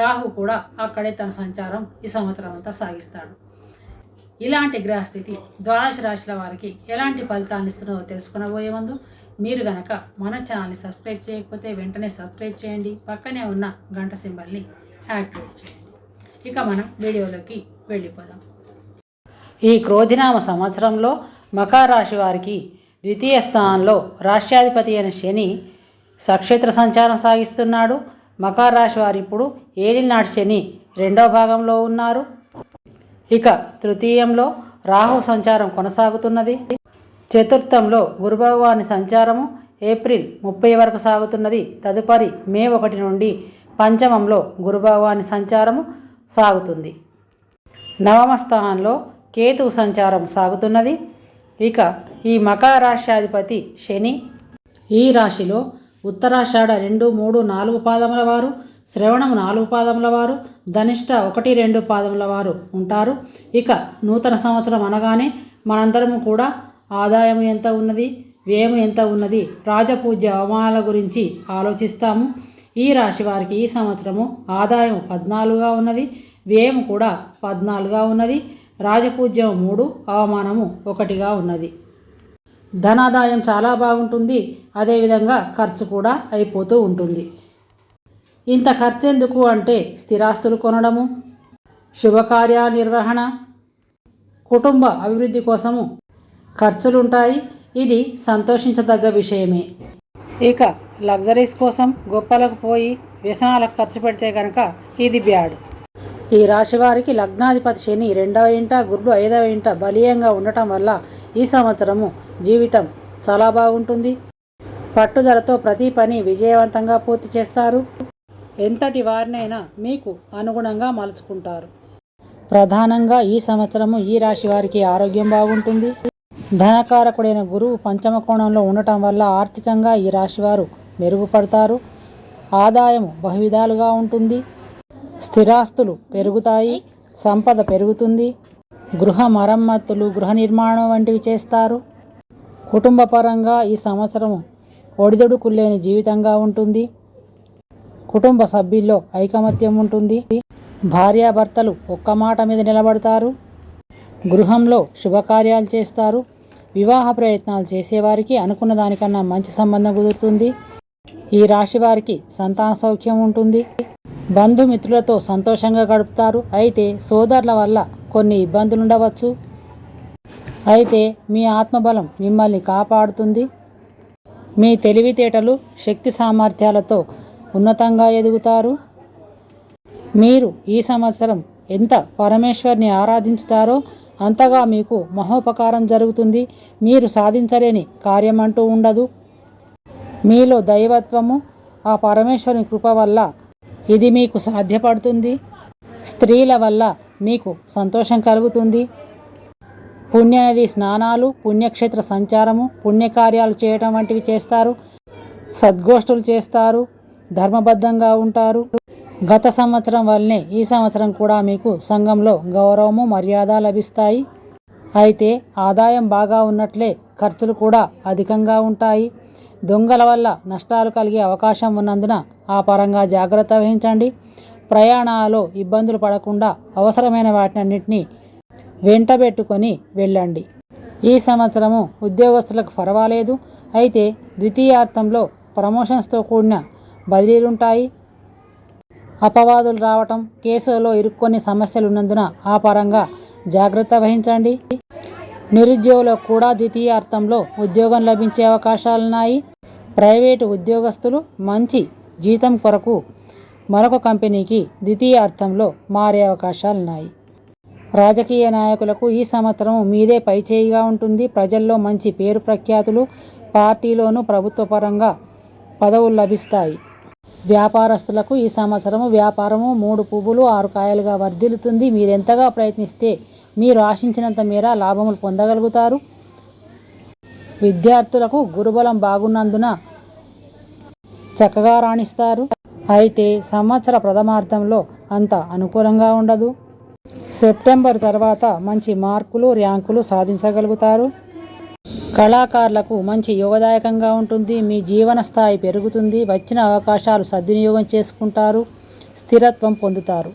రాహు కూడా అక్కడే తన సంచారం ఈ సంవత్సరం అంతా సాగిస్తాడు. ఇలాంటి గ్రహస్థితి ద్వాదశ రాశుల వారికి ఎలాంటి ఫలితాన్ని ఇస్తున్నదో తెలుసుకునబోయే ముందు మీరు గనక మన ఛానల్ని సబ్స్క్రైబ్ చేయకపోతే వెంటనే సబ్స్క్రైబ్ చేయండి. పక్కనే ఉన్న గంట సింబల్ని యాక్టివేట్ చేయండి. ఇక మనం వీడియోలోకి వెళ్ళిపోదాం. ఈ క్రోధినామ సంవత్సరంలో మకర రాశి వారికి ద్వితీయ స్థానంలో రాష్ట్రాధిపతి అయిన శని సక్షేత్ర సంచారం సాగిస్తున్నాడు. మకర రాశి వారు ఇప్పుడు ఏలినాటి శని రెండవ భాగంలో ఉన్నారు. ఇక తృతీయంలో రాహు సంచారం కొనసాగుతున్నది. చతుర్థంలో గురుభగవాని సంచారము ఏప్రిల్ ముప్పై వరకు సాగుతున్నది. తదుపరి మే ఒకటి నుండి పంచమంలో గురుభగవాని సంచారము సాగుతుంది. నవమ స్థానంలో కేతువు సంచారం సాగుతున్నది. ఇక ఈ మకర రాశ్యాధిపతి శని ఈ రాశిలో ఉత్తరాషాఢ రెండు మూడు నాలుగు పాదముల వారు శ్రవణం నాలుగు పాదముల వారు ధనిష్ట ఒకటి రెండు పాదముల వారు ఉంటారు. ఇక నూతన సంవత్సరం అనగానే మనందరము కూడా ఆదాయం ఎంత ఉన్నది వ్యయం ఎంత ఉన్నది రాజపూజ్య అవమానాల గురించి ఆలోచిస్తాము. ఈ రాశి వారికి ఈ సంవత్సరము ఆదాయం పద్నాలుగుగా ఉన్నది వ్యయం కూడా పద్నాలుగుగా ఉన్నది రాజపూజ్యం మూడు అవమానము ఒకటిగా ఉన్నది. ధనాదాయం చాలా బాగుంటుంది అదేవిధంగా ఖర్చు కూడా అయిపోతూ ఉంటుంది. ఇంత ఖర్చు ఎందుకు అంటే స్థిరాస్తులు కొనడము శుభకార్య నిర్వహణ కుటుంబ అభివృద్ధి కోసము ఖర్చులుంటాయి. ఇది సంతోషించదగ్గ విషయమే. ఇక లగ్జరీస్ కోసం గొప్పలకు పోయి వ్యసనాలకు ఖర్చు పెడితే కనుక ఇది బ్యాడ్. ఈ రాశి వారికి లగ్నాధిపతి శని రెండవ ఇంట గురుడు ఐదవ ఇంట బలీయంగా ఉండటం వల్ల ఈ సంవత్సరము జీవితం చాలా బాగుంటుంది. పట్టుదలతో ప్రతి పని విజయవంతంగా పూర్తి చేస్తారు. ఎంతటి వారినైనా మీకు అనుగుణంగా మలుచుకుంటారు. ప్రధానంగా ఈ సంవత్సరము ఈ రాశి వారికి ఆరోగ్యం బాగుంటుంది. ధనకారకుడైన గురువు పంచమ కోణంలో ఉండటం వల్ల ఆర్థికంగా ఈ రాశివారు మెరుగుపడతారు. ఆదాయము బహువిధాలుగా ఉంటుంది. స్థిరాస్తులు పెరుగుతాయి. సంపద పెరుగుతుంది. గృహ మరమ్మతులు గృహ నిర్మాణం వంటివి చేస్తారు. కుటుంబ పరంగా ఈ సంవత్సరం ఒడిదొడుకు లేని జీవితంగా ఉంటుంది. కుటుంబ సభ్యుల్లో ఐకమత్యం ఉంటుంది. భార్యాభర్తలు ఒక్క మాట మీద నిలబడతారు. గృహంలో శుభకార్యాలు చేస్తారు. వివాహ ప్రయత్నాలు చేసేవారికి అనుకున్న దానికన్నా మంచి సంబంధం కుదురుతుంది. ఈ రాశి వారికి సంతాన సౌఖ్యం ఉంటుంది. బంధుమిత్రులతో సంతోషంగా గడుపుతారు. అయితే సోదరుల వల్ల కొన్ని ఇబ్బందులు ఉండవచ్చు. అయితే మీ ఆత్మబలం మిమ్మల్ని కాపాడుతుంది. మీ తెలివితేటలు శక్తి సామర్థ్యాలతో ఉన్నతంగా ఎదుగుతారు. మీరు ఈ సంవత్సరం ఎంత పరమేశ్వర్ని ఆరాధించుతారో అంతగా మీకు మహోపకారం జరుగుతుంది. మీరు సాధించలేని కార్యం అంటూ ఉండదు. మీలో దైవత్వము ఆ పరమేశ్వరుని కృప వల్ల ఇది మీకు సాధ్యపడుతుంది. స్త్రీల వల్ల మీకు సంతోషం కలుగుతుంది. పుణ్యనది స్నానాలు పుణ్యక్షేత్ర సంచారము పుణ్యకార్యాలు చేయటం వంటివి చేస్తారు. సద్గోష్ఠులు చేస్తారు. ధర్మబద్ధంగా ఉంటారు. గత సంవత్సరం వల్లనే ఈ సంవత్సరం కూడా మీకు సంఘంలో గౌరవము మర్యాద లభిస్తాయి. అయితే ఆదాయం బాగా ఉన్నట్లే ఖర్చులు కూడా అధికంగా ఉంటాయి. దొంగల వల్ల నష్టాలు కలిగే అవకాశం ఉన్నందున ఆ పరంగా జాగ్రత్త వహించండి. ప్రయాణాలు ఇబ్బందులు పడకుండా అవసరమైన వాటినన్నింటినీ వెంటబెట్టుకొని వెళ్ళండి. ఈ సంవత్సరము ఉద్యోగస్తులకు పర్వాలేదు. అయితే ద్వితీయార్థంలో ప్రమోషన్స్తో కూడిన బదిలీలుంటాయి. అపవాదులు రావటం కేసులలో ఇరుక్కొని సమస్యలు ఉన్నందున ఆ పరంగా జాగ్రత్త వహించండి. నిరుద్యోగులకు కూడా ద్వితీయార్థంలో ఉద్యోగం లభించే అవకాశాలున్నాయి. ప్రైవేటు ఉద్యోగస్తులు మంచి జీతం కొరకు మరొక కంపెనీకి ద్వితీయ అర్థంలో మారే అవకాశాలున్నాయి. రాజకీయ నాయకులకు ఈ సంవత్సరం మీదే పైచేయిగా ఉంటుంది. ప్రజల్లో మంచి పేరు ప్రఖ్యాతులు పార్టీలోనూ ప్రభుత్వ పరంగా పదవులు లభిస్తాయి. వ్యాపారస్తులకు ఈ సంవత్సరము వ్యాపారము మూడు పువ్వులు ఆరు కాయలుగా వర్ధిల్లుతుంది. మీరు ఎంతగా ప్రయత్నిస్తే మీరు ఆశించినంత మేర లాభములు పొందగలుగుతారు. విద్యార్థులకు గురుబలం బాగున్నందున చక్కగా రాణిస్తారు. అయితే సంవత్సర ప్రథమార్థంలో అంత అనుకూలంగా ఉండదు. సెప్టెంబర్ తర్వాత మంచి మార్కులు ర్యాంకులు సాధించగలుగుతారు. కళాకారులకు మంచి యోగదాయకంగా ఉంటుంది. మీ జీవన స్థాయి పెరుగుతుంది. వచ్చిన అవకాశాలు సద్వినియోగం చేసుకుంటారు. స్థిరత్వం పొందుతారు.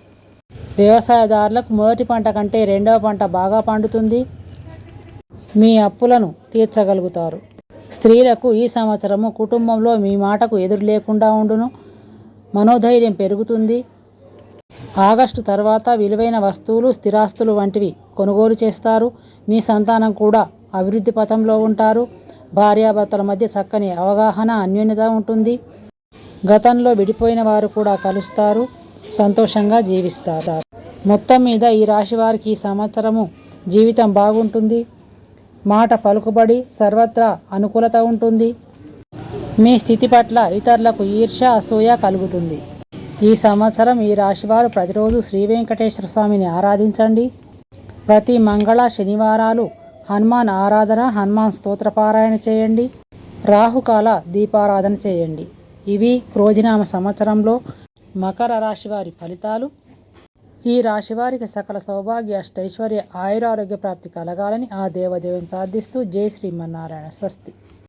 వ్యవసాయదారులకు మొదటి పంట కంటే రెండవ పంట బాగా పండుతుంది. మీ అప్పులను తీర్చగలుగుతారు. స్త్రీలకు ఈ సంవత్సరము కుటుంబంలో మీ మాటకు ఎదురు లేకుండా ఉండును. మనోధైర్యం పెరుగుతుంది. ఆగస్టు తర్వాత విలువైన వస్తువులు స్థిరాస్తులు వంటివి కొనుగోలు చేస్తారు. మీ సంతానం కూడా అభివృద్ధి పథంలో ఉంటారు. భార్యాభర్తల మధ్య చక్కని అవగాహన అన్యోన్యత ఉంటుంది. గతంలో విడిపోయిన వారు కూడా కలుస్తారు. సంతోషంగా జీవిస్తారు. మొత్తం మీద ఈ రాశి వారికి ఈ సంవత్సరము జీవితం బాగుంటుంది. మాట పలుకుబడి సర్వత్రా అనుకూలత ఉంటుంది. మీ స్థితి పట్ల ఇతరులకు ఈర్ష్య అసూయ కలుగుతుంది. ఈ సంవత్సరం ఈ రాశివారు ప్రతిరోజు శ్రీ వెంకటేశ్వర స్వామిని ఆరాధించండి. ప్రతి మంగళ శనివారాలు హనుమాన్ ఆరాధన హనుమాన్ స్తోత్రపారాయణ చేయండి. రాహుకాల దీపారాధన చేయండి. ఇవి క్రోధినామ సంవత్సరంలో మకర రాశివారి ఫలితాలు. ఈ రాశివారికి సకల సౌభాగ్య అష్టైశ్వర్య ఆయురారోగ్య ప్రాప్తి కలగాలని ఆ దేవదేవుని ప్రార్థిస్తూ జై శ్రీమన్నారాయణ స్వస్తి.